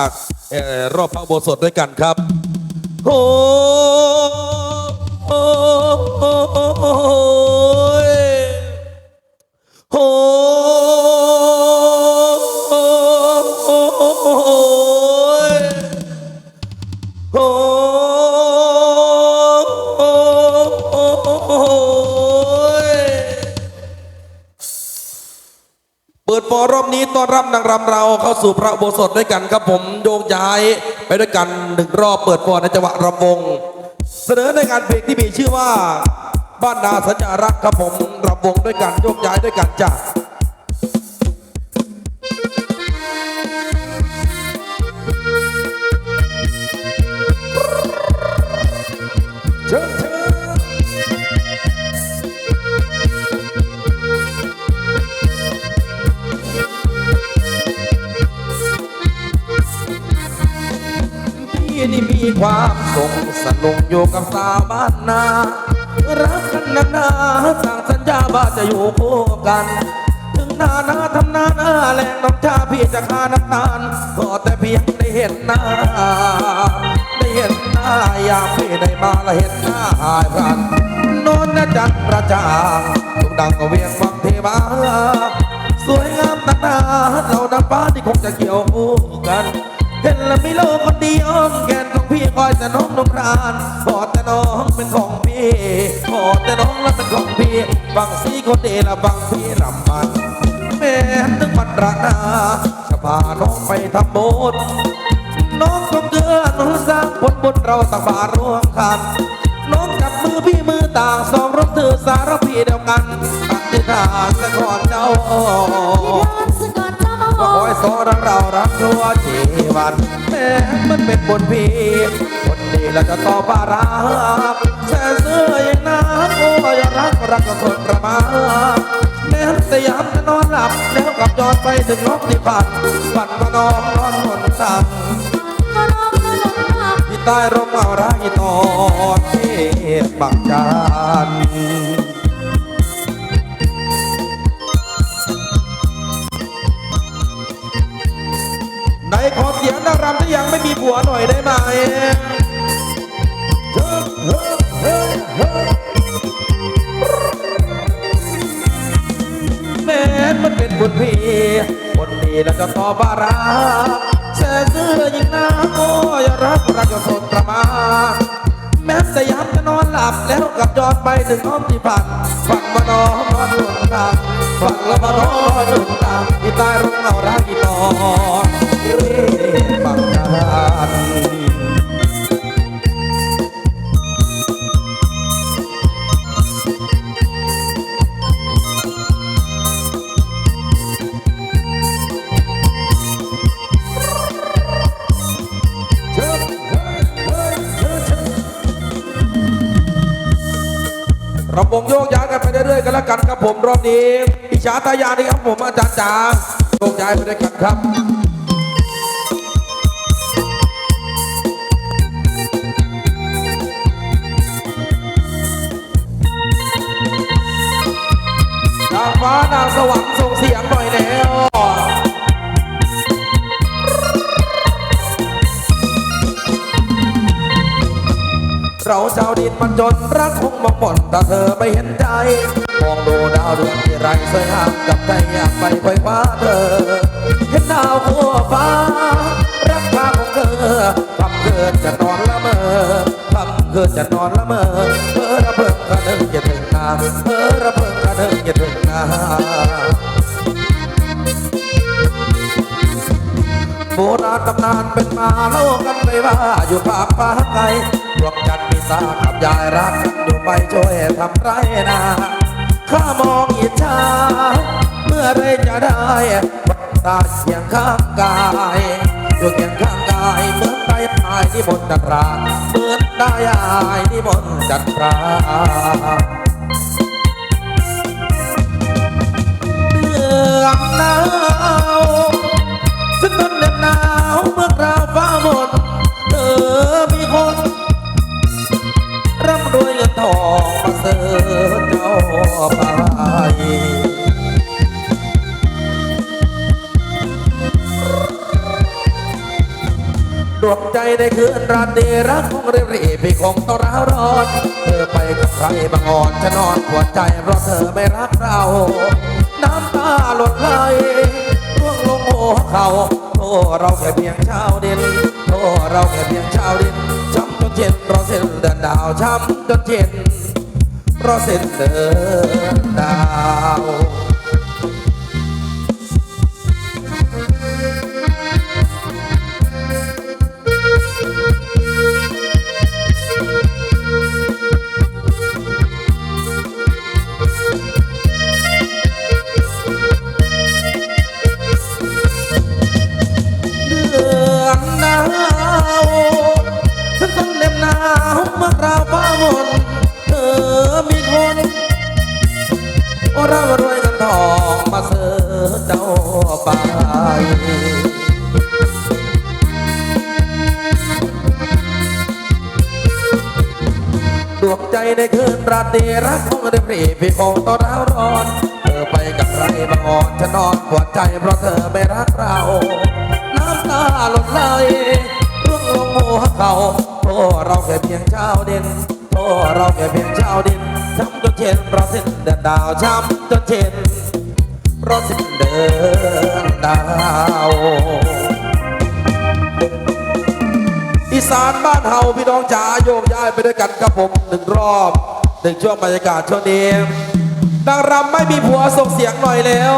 ากรอบพระโบสถด้วยกันครับโอ้ ฟอรอบนี้ต้อนรับนางรำเราเข้าสู่พระอุโบสถด้วยกันครับผมโยกย้ายไปด้วยกันหนึ่งรอบเปิดฟอในจังหวะรำวง เสนอในงานเพลงที่มีชื่อว่า บ้านนาสัญญารักครับผมรำวงด้วยกันโยกย้ายด้วยกันจ้ะ ความสุขสนุกอยู่กับสาวบ้านนา รักกันนานๆสั่งสัญญาว่าจะอยู่คู่กัน ถึงหน้านาทำหน้าหน้าแรงน้ำชาพี่จะคาน้ำตาลก็แต่เพียงได้เห็นหน้า ได้เห็นหน้ายามพี่ได้มาและเห็นหน้าหายพันนนนจันทร์ประจางทุกดังก็เวียงวังเทวาสวยงามตาตาเราดังฟ้าที่คงจะเกี่ยวกัน เห็นแล้วไม่โลกคนดีอ้อมแกนของพี่คอยแต่น้องน้องครานกอแต่น้องเป็นของพี่กอแต่น้องแล้วเป็นของพี่ฟังสีคนดีละฟังพี่รำมันแม้ถึงมันระนาจะพาน้องไปทำบุญน้องคงเกื้อหนุนสร้างผลบุญเราต่างบาร่วมกันน้องจับมือพี่มือต่างสองรถเธอสารพีเดียวกันอธิษฐานสะก่อนเจ้า ว่าขอให้สอนเรารักรัวชีวันแม้มันเป็นบนพีคนดีแล้วจะต่อปารักแส่เสื้อยังน้ำโอ้ยรักรักก็คนประมาแม้สยามจะนอนหลับแล้วกลับย้อนไปถึงนกที่ฝันฝันว่าน้องนอนบนตังที่ใต้ร่มเอารักอีตอนที่ปักจานไหน ไม่มีผัวหน่อยได้ไหมเฮ้ยเฮ้ยเฮ้ยเฮ้ยแม้มันเป็นบุญพี่คนดีแล้วก็ต่อบาราแส่เสื้อยิ่งน้าโอ้ยรักรักจะสดประมาณแม้สยามจะนอนหลับแล้วกลับย้อนไปถึงอ้อมที่ฝันฝันว่าน้องนอนหนุนตาฝันแล้วว่าน้องนอนหนุนตาที่ใต้ร่มเงารักอีตอน ปักานเราวงโยกย้ายกันไปเรื่อยๆกันแล้วกันครับผมรอบนี้อิจฉาตายานี่ครับผมอาจารย์จ๋าโยกย้ายไปด้วยกันครับางฟ้านางสวรรค์ส่งเสียงหน่อยแล้วเราชาวดินมันจนรักคงมาบ่นแต่เธอไม่เห็นใจ มองดูดาวดวงที่ไรสวยงามกับใจอยากไปไขว้คว้าเธอ เห็นดาวทั่วฟ้า รักพาของเธอทำเกินจะนอนละเมอทำเกินจะนอนละเมอเพ้อระเบิดกระเดิงจะถึงนาเพ้อระเกระเดิงจะถึงนาโบราณตำนานเป็นมาเล่ากันเลยว่า อยู่ภาคฟ้าไกลดวงจันทร์มีสากับยายรักกันอยู่ไปช่วยทำไรนาข้ามองอิจฉาเมื่อไรจะได้วัตาเคียงข้างกายอยู่เคียงข้างกายเหมือนได้อายที่บนจันทราเหมือนได้อายที่บนจันทรา มืองหนาวซึ่ทนเหน็บหนาวเมื่อคราวฟ้าหมดเธอมีคนร่ำรวยเงินทองมาเสริเจ้าไปดวงใจในคืนราตรีรักคงเรีบรีบพี่คงต้องร้าวร้อน เธอไปกับใครบางอ่อนจะนอนหัวใจเพราะเธอไม่รักเรา น้ำตาหลดไหลร่วงลงหัวเขาโทษเราแค่เพียงชาวดินโทษเราแค่เพียงชาวดินช้ำจนเจ็บเราเส้นเดินดาวช้ำจนเจ็บเราเส้นเดินดาว ตีรักคงได้รีพี่คงต้องร้าวร้อน เธอไปกับใครบางอ่อนฉันนอนหัวใจเพราะเธอไม่รักเรา น้ำตาหล่นไหลร่วงลงหัวเขาโทษเราแค่เพียงเจ้าเดินโทษเราแค่เพียงเจ้าเดินช้ำจนเช่นเราสิ้นเดือนดาวช้ำจนเช่นเราสิ้นเดือนดาวอีสานบ้านเฮาพี่น้องจ๋าโยกย้ายไปด้วยกันกับผมหนึ่งรอบ ถึงช่วงบรรยากาศช่วงนี้นางรำไม่มีผัวส่งเสียงหน่อยแล้ว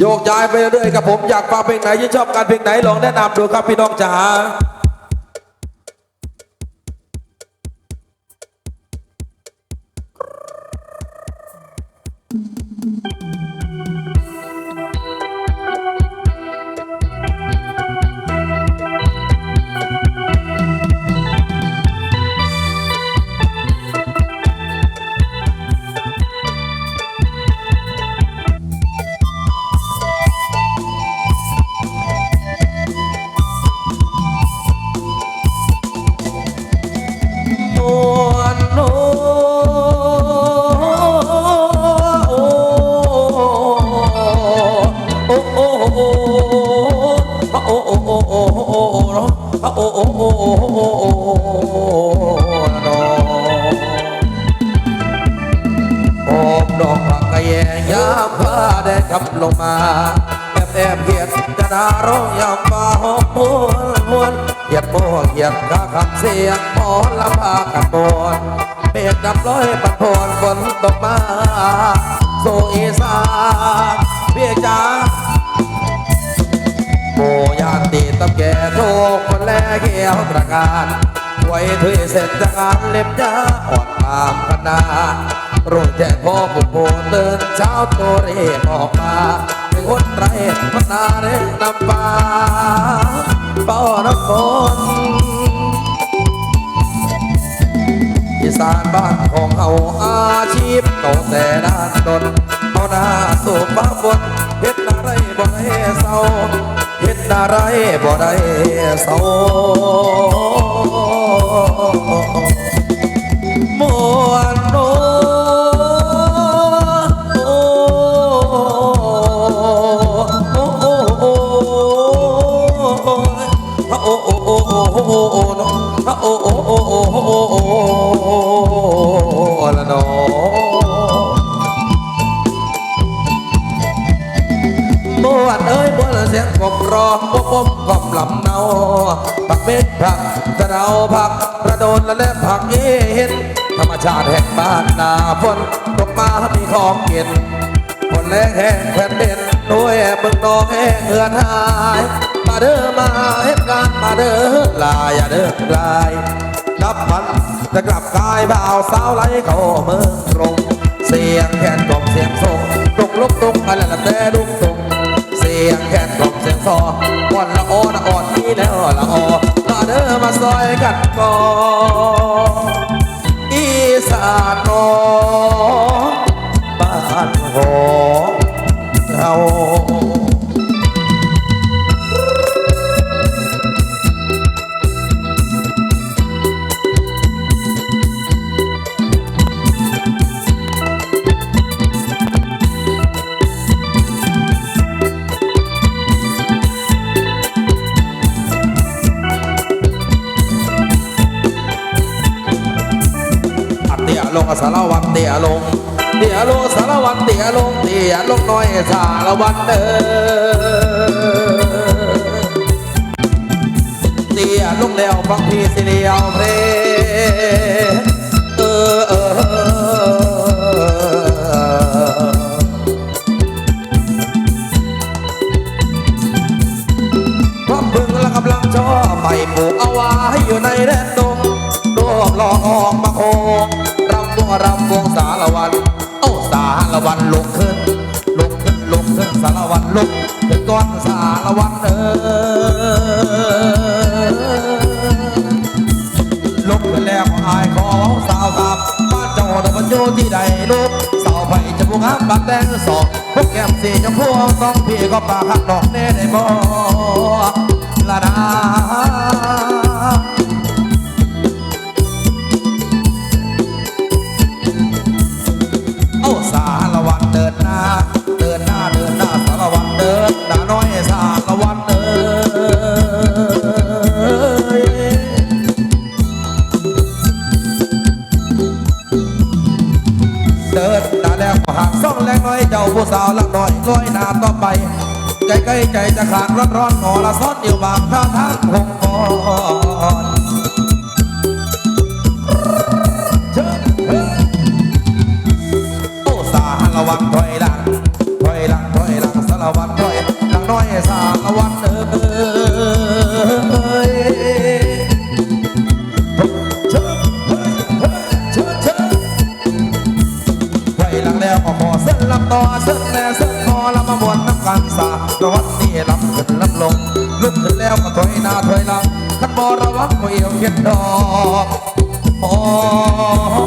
โยกย้ายไปเรื่อยกับผมอยากฟังเพลงไหนยี่ชอบการเพลงไหนลองแนะนำดูครับพี่น้องจ๋า โซอีสาเพียจ้าโบยานตีตับแก่โชคนแลเกี่ยวตระการไว้ถุยเสร็จจากงนเล็บยาอ่อนตามคณะรุ่งแจ้พ่อปุ่มโพตือนเช้าโตเรีบออกมาเป็นคนไรพนาเร่นนำปาป้อนคน อีสานบ้านของเอาอาชีพเก่าแต่ด้านตนเอาหน้าสูบบ้าบนเฮ็ดอะไรบ่ได้เศร้าเฮ็ดอะไรบ่ได้เศร้าาอย่าเด้อลายนับมันจะกลับกายบ่าวสาวไหลเข้าเมืองกรุงเสียงแคนกล่อมเสียงส่งตกลุกตุกอะไรละแต่ลุกตุกเสียงแคนกล่อมเสียงซอวันละออนะอ่อนนี้แล้วละออมาเด้อมาซอยกันก่อนอีสานนอ แล้วฟังพี่สิเดียวเพลเออเออเออเพราะพึงและกำลังชอบไปปลูกเอาไว้อยู่ในแดนดงรวบรองออกมาโคงรำวงรำวงสารวันเอ้าสารวันลุกขึ้นลุกขึ้นลุกขึ้นสารวันลุกขึ้นก้อนสารวันเออ อยู่ที่ใดลูกสาวไผ่จะบุกฮับบักแดงสองพวกแก้มสีชมพูต้องพี่ก็ปากหักดอกแน่ได้บ่ละนา ใจใจจะขาดร้อนร้อนหอละซ้อนอยู่บางท่าทางคงก่อนเชิญเฮ้ยโอ้สารวัตรถอยหลังถอยหลังถอยหลังสารวัตรถอยหลังน้อยสารวัตรเอ้ยเชิญเฮ้ยเชิญเชิญไว้หลังแล้วก็ขอเส้นลำต่อเส้น ระวัดนี่ลำขึ้นลำลงลุกขึ้นแล้วก็ถอยหน้าถอยหลังขันบอระวังก็เอียวเข็ดดอกโอ้โอ้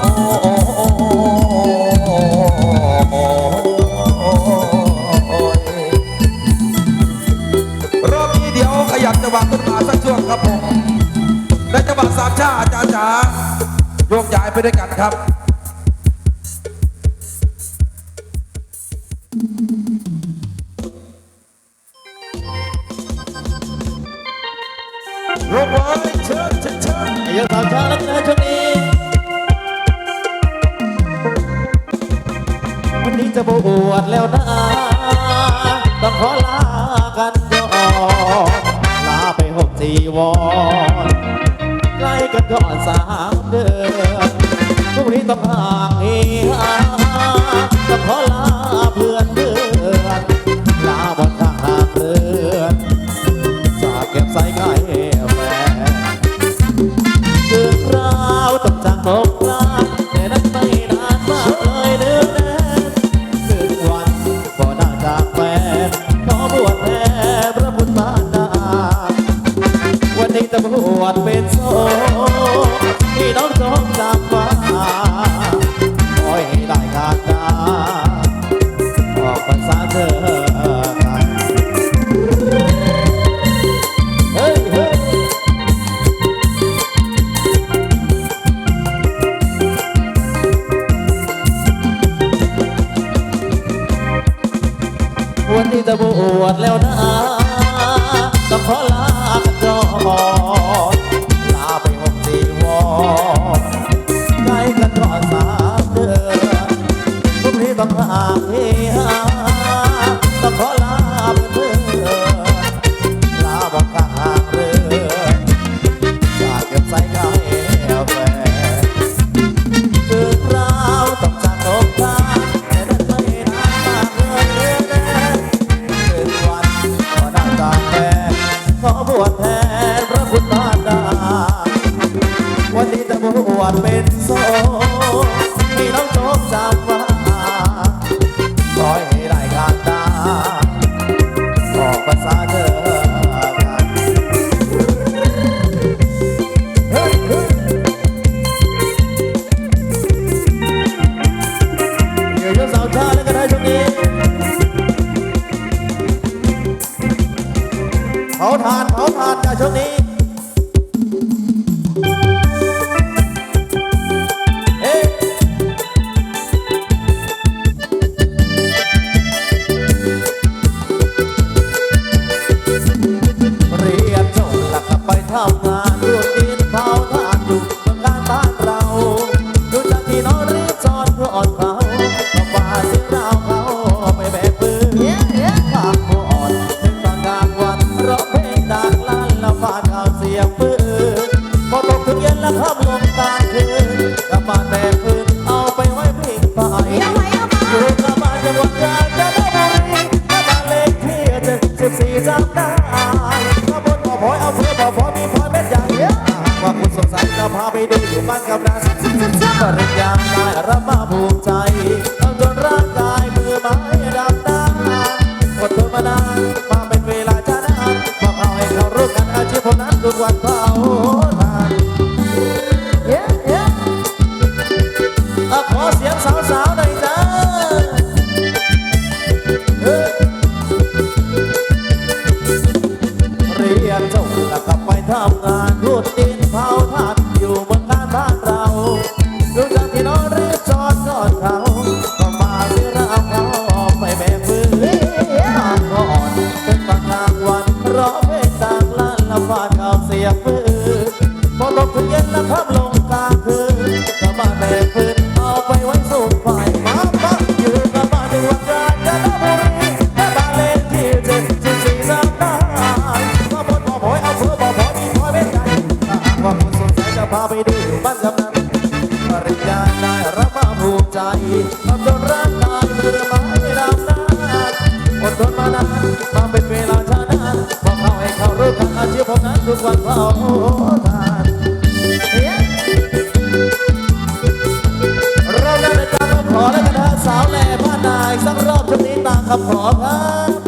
โอ้โอ้รอบนี้เดี๋ยวขยับจังหวะขึ้นมาสักช่วงครับผมและจังหวะสามชาอาจารย์จ๋าโยกย้ายไปด้วยกันครับ วันนี้จะบวชแล้วนะ ต้องขอลากันก่อนลาไปหกจีวรใกล้กันก่อนสามเดือนพรุ่งนี้ต้องห่างเฮียต้องขอลาเพื่อนเพื่อน ว่าเขารักเอ๊เอ๊ะขอเสียงสาวๆนะ ดื้อบ้านกำนันปริญญาได้รับความภูมิใจทำจนรักงกานเรือไม่ดำน้ำอดทนมานานมาเป็นเวลาชานานพอเขาให้เขารู้กันอาชีพผมนั้นทุกวันเผาทานเราได้ในกามคำขอและกันฮะสาวแหล่บ้านนายสักรอบชุดนี้ตามคำขอครับ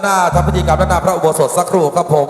านหน้าทำพิธีกรรมด้านหน้าพระอุโบสถสักครู่ครับผม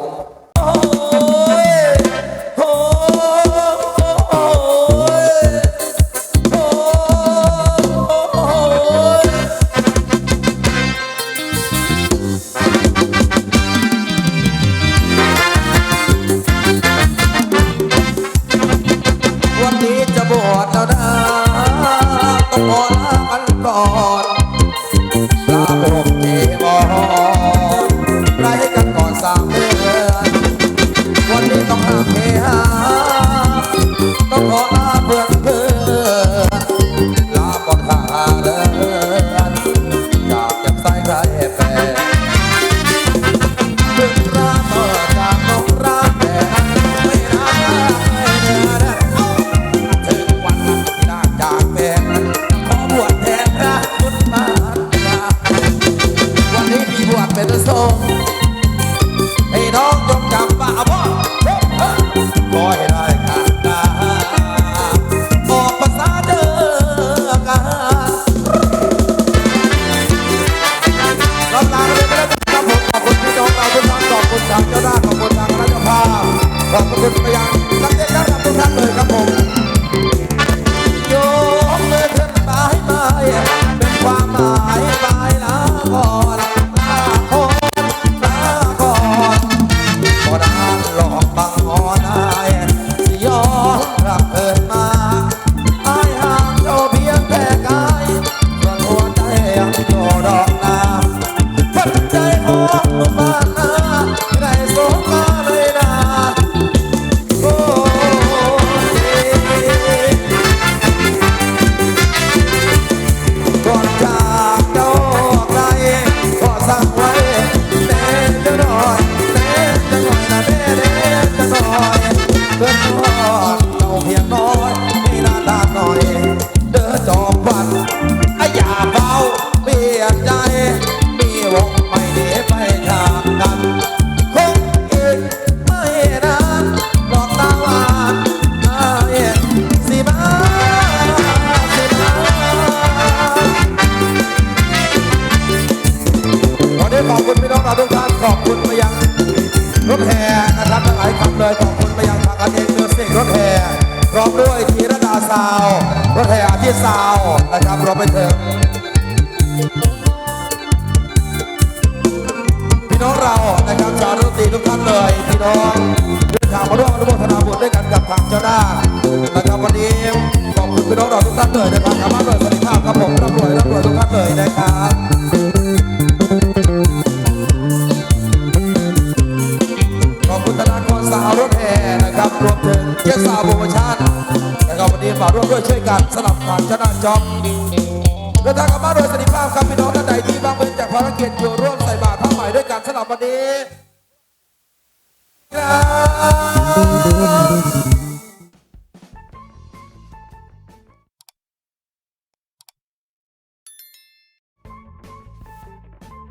น้องเดินทางมาร่วมอนุโมทนาบุญด้วยกันกับทางเจ้าหน้าและครับวันนี้ขอบคุณพี่น้องเราทุกท่านเลยนะครับขอบคุณสวัสดีภาพครับผมรับรวยรับรวยทุกท่านเลยนะครับขอบคุณธนากรสาวรถแห่นะครับรวมถึงเจสาโปรโมชั่นละครับวันนี้มาร่วมด้วยช่วยกันสนับผ่านชนะจ็อบเดินทางกลับบ้านโดยสันิภาพครับพี่น้องท่านใดที่บางเป็นจากภารกิจอยู่ร่วมใส่บาตรผ้าใหม่ด้วยการสลับวันนี้